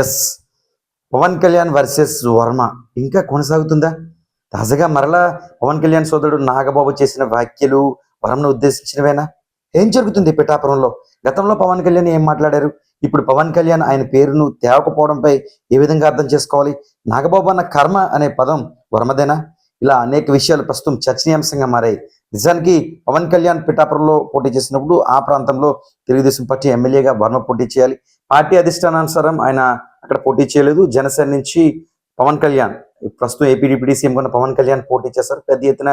Yes Pawan Kalyan versus Varma ఇంకా కొనసాగుతుందా? తాజాగా మరలా పవన్ కళ్యాణ్ సోదరుడు నాగబాబు చేసిన వ్యాఖ్యలు వరంను ఉద్దేశించినవేనా? ఏం జరుగుతుంది పిఠాపురంలో? గతంలో పవన్ కళ్యాణ్ ఏం మాట్లాడారు? ఇప్పుడు పవన్ కళ్యాణ్ ఆయన పేరును తేవకపోవడంపై ఏ విధంగా అర్థం చేసుకోవాలి? నాగబాబు అన్న కర్మ అనే పదం వరమదేనా? ఇలా అనేక విషయాలు ప్రస్తుతం చర్చనీయాంశంగా మారాయి. నిజానికి పవన్ కళ్యాణ్ పిఠాపురంలో పోటీ చేసినప్పుడు ఆ ప్రాంతంలో తెలుగుదేశం పార్టీ ఎమ్మెల్యేగా వర్మ పోటీ చేయాలి. పార్టీ అధిష్టానానుసారం ఆయన అక్కడ పోటీ చేయలేదు. జనసేన నుంచి పవన్ కళ్యాణ్ ప్రస్తుతం ఏపీ డిప్యూటీ సీఎం కొన్న పవన్ కళ్యాణ్ పోటీ చేశారు. పెద్ద ఎత్తున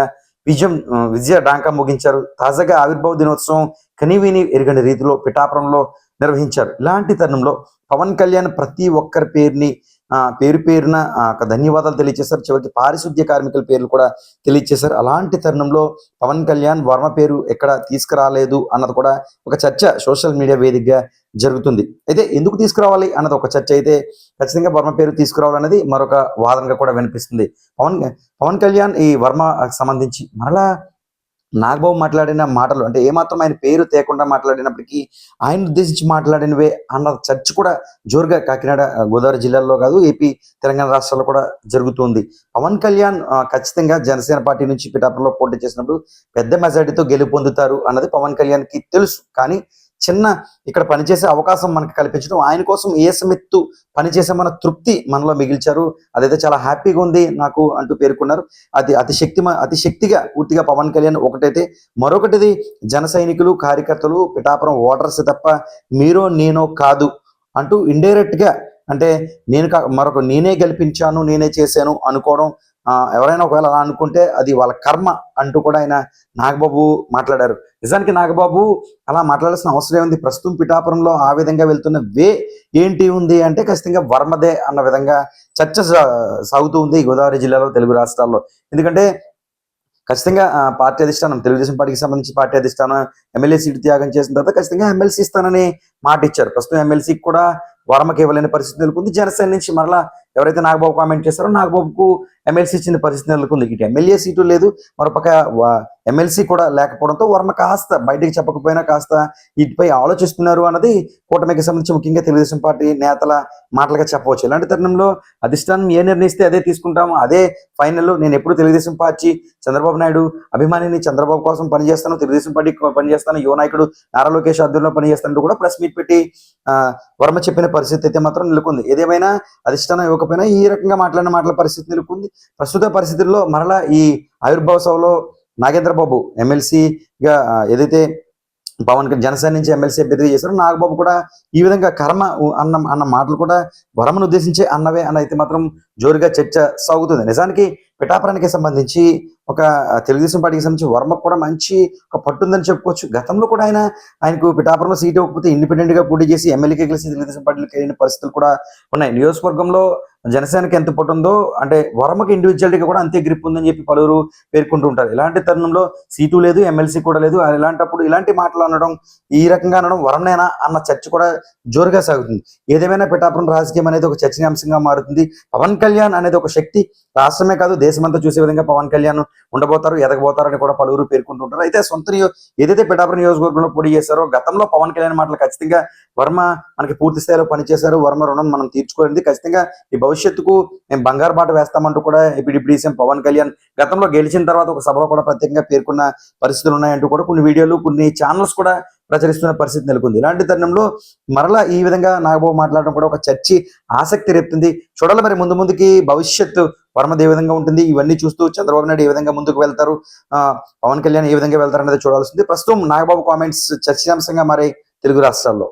విజయం విజయ డాంకా ముగించారు. తాజాగా ఆవిర్భావ దినోత్సవం కనివిని ఎరగని రీతిలో పిఠాపురంలో నిర్వహించారు. ఇలాంటి తరుణంలో పవన్ కళ్యాణ్ ప్రతి ఒక్కరి పేరుని పేరు పేరున ఒక ధన్యవాదాలు తెలియజేశారు చివరికి పారిశుద్ధ్య కార్మికుల పేర్లు కూడా తెలియజేశారు అలాంటి తరుణంలో పవన్ కళ్యాణ్ వర్మ పేరు ఎక్కడ తీసుకురాలేదు అన్నది కూడా ఒక చర్చ సోషల్ మీడియా వేదికగా జరుగుతుంది. అయితే ఎందుకు తీసుకురావాలి అన్నది ఒక చర్చ అయితే ఖచ్చితంగా వర్మ పేరు తీసుకురావాలనేది మరొక వాదనగా కూడా వినిపిస్తుంది. పవన్ పవన్ కళ్యాణ్ ఈ వర్మ సంబంధించి మరలా నాగబాబు మాట్లాడిన మాటలు అంటే ఏమాత్రం ఆయన పేరు తేకుండా మాట్లాడినప్పటికీ ఆయన ఉద్దేశించి మాట్లాడినవే అన్న చర్చ కూడా జోరుగా కాకినాడ గోదావరి జిల్లాలో కాదు ఏపీ తెలంగాణ రాష్ట్రాల్లో కూడా జరుగుతుంది. పవన్ కళ్యాణ్ ఖచ్చితంగా జనసేన పార్టీ నుంచి పిఠాపురంలో పోటీ చేసినప్పుడు పెద్ద మెజారిటీతో గెలుపొందుతారు అన్నది పవన్ కళ్యాణ్కి తెలుసు. కానీ చిన్న ఇక్కడ పనిచేసే అవకాశం మనకు కల్పించడం. ఆయన కోసం ఏ సమెత్తు పనిచేసామన్న తృప్తి మనలో మిగిల్చారు. అదైతే చాలా హ్యాపీగా ఉంది నాకు అంటూ పేర్కొన్నారు. అది అతి శక్తి అతి శక్తిగా పూర్తిగా పవన్ కళ్యాణ్ ఒకటైతే. మరొకటిది జన సైనికులు కార్యకర్తలు పిఠాపురం ఓటర్స్ తప్ప మీరో నేనో కాదు అంటూ ఇండైరెక్ట్గా అంటే నేను మరొక నేనే గెలిపించాను నేనే చేశాను అనుకోవడం ఎవరైనా ఒకవేళ అలా అనుకుంటే అది వాళ్ళ కర్మ అంటూ కూడా ఆయన నాగబాబు మాట్లాడారు. నిజానికి నాగబాబు అలా మాట్లాడాల్సిన అవసరం ఏముంది? ప్రస్తుతం పిఠాపురంలో ఆ విధంగా వెళ్తున్న వే ఏంటి ఉంది అంటే ఖచ్చితంగా వర్మదే అన్న విధంగా చర్చ సాగుతూ ఉంది గోదావరి జిల్లాలో తెలుగు రాష్ట్రాల్లో. ఎందుకంటే ఖచ్చితంగా పార్టీ అధిష్టానం తెలుగుదేశం పార్టీకి సంబంధించి పార్టీ అధిష్టానం ఎమ్మెల్యే సీటు త్యాగం చేసిన తర్వాత ఖచ్చితంగా ఎమ్మెల్సీ ఇస్తానని మాట ఇచ్చారు ప్రస్తుతం ఎమ్మెల్సీకి కూడా వర్మకి ఇవ్వలేని పరిస్థితి నెలకొంది. జనసేన నుంచి మరలా ఎవరైతే నాగబాబు కామెంట్ చేస్తారో నాగబాబుకు ఎమ్మెల్సీ ఇచ్చిన పరిస్థితి నెలకొంది. ఇటు ఎమ్మెల్యే సీటు లేదు. మరొక ఎమ్మెల్సీ కూడా లేకపోవడంతో వర్మ కాస్త బయటికి చెప్పకపోయినా కాస్త వీటిపై ఆలోచిస్తున్నారు అన్నది కూటమికి సంబంధించి ముఖ్యంగా తెలుగుదేశం పార్టీ నేతల మాటలుగా చెప్పవచ్చు. ఇలాంటి తరుణంలో అధిష్టానం ఏ నిర్ణయిస్తే అదే తీసుకుంటాము అదే ఫైనల్ నేను ఎప్పుడు తెలుగుదేశం పార్టీ చంద్రబాబు నాయుడు అభిమానిని చంద్రబాబు కోసం పనిచేస్తాను తెలుగుదేశం పార్టీ పనిచేస్తాను యువ నాయకుడు నారా లోకేష్ ఆధ్వర్యంలో పనిచేస్తానంటూ కూడా ప్రెస్ మీట్ పెట్టి వర్మ చెప్పిన పరిస్థితి అయితే మాత్రం నెలకొంది. ఏదేమైనా అధిష్టానం ఇవ్వకపోయినా ఈ రకంగా మాట్లాడిన మాటల పరిస్థితి నెలకొంది. ప్రస్తుత పరిస్థితుల్లో మరలా ఈ ఆవిర్భావ సభలో నాగేంద్ర బాబు ఎమ్మెల్సీగా ఏదైతే పవన్ జనసేన నుంచి ఎమ్మెల్సీ అభ్యర్థిగా చేశారు నాగబాబు కూడా ఈ విధంగా కర్మ అన్న అన్న మాటలు కూడా వరమను ఉద్దేశించే అన్నవే అని అయితే మాత్రం జోరుగా చర్చ సాగుతుంది. నిజానికి పిఠాపురానికి సంబంధించి ఒక తెలుగుదేశం పార్టీకి సంబంధించి వర్మకు కూడా మంచి ఒక పట్టుందని చెప్పుకోవచ్చు. గతంలో కూడా ఆయన ఆయనకు పిఠాపురంలో సీట్ ఇవ్వకపోతే ఇండిపెండెంట్గా పోటీ చేసి ఎమ్మెల్యేకి కలిసి తెలుగుదేశం పార్టీకి వెళ్ళిన పరిస్థితులు కూడా ఉన్నాయి. నియోజకవర్గంలో జనసేనకి ఎంత పట్టు ఉందో అంటే వర్మకి ఇండివిజువాలిటీగా కూడా అంతే గ్రిప్ ఉందని చెప్పి పలువురు పేర్కొంటూ ఉంటారు. ఇలాంటి తరుణంలో సీటు లేదు ఎమ్మెల్సీ కూడా లేదు. ఇలాంటప్పుడు ఇలాంటి మాటలు అనడం ఈ రకంగా అనడం వరంనేనా అన్న చర్చ కూడా జోరుగా సాగుతుంది. ఏదేమైనా పిఠాపురం రాజకీయం అనేది ఒక చర్చనీయాంశంగా మారుతుంది. పవన్ కళ్యాణ్ అనేది ఒక శక్తి రాష్ట్రమే కాదు దేశమంతా చూసే విధంగా పవన్ కళ్యాణ్ ఉండబోతారు ఎదగబోతారని కూడా పలువురు పేర్కొంటుంటారు అయితే సొంత ఏదైతే పిఠాపురం నియోజకవర్గంలో పోటీ చేశారో గతంలో పవన్ కళ్యాణ్ మాటలు ఖచ్చితంగా వర్మ మనకి పూర్తి స్థాయిలో పనిచేశారు వర్మ రుణం మనం తీర్చుకోలేదు. ఖచ్చితంగా ఈ భవిష్యత్తుకు మేము బంగారు బాట వేస్తామంటూ కూడా ఇప్పుడు సీఎం పవన్ కళ్యాణ్ గతంలో గెలిచిన తర్వాత ఒక సభలో కూడా ప్రత్యేకంగా పేర్కొన్న పరిస్థితులు ఉన్నాయంటూ కూడా కొన్ని వీడియోలు కొన్ని ఛానల్స్ కూడా ప్రచురిస్తున్న పరిస్థితి నెలకొంది. ఇలాంటి తరుణంలో మరలా ఈ విధంగా నాగబాబు మాట్లాడడం కూడా ఒక చర్చి ఆసక్తి రేపుతుంది. చూడాలి మరి ముందు ముందుకి భవిష్యత్తు పరమది ఏ విధంగా ఉంటుంది. ఇవన్నీ చూస్తూ చంద్రబాబు నాయుడు ఏ విధంగా ముందుకు వెళ్తారు ఆ, పవన్ కళ్యాణ్ ఏ విధంగా వెళ్తారు అనేది చూడాల్సింది ప్రస్తుతం నాగబాబు కామెంట్స్ చర్చనాంశంగా మారే తెలుగు రాష్ట్రాల్లో.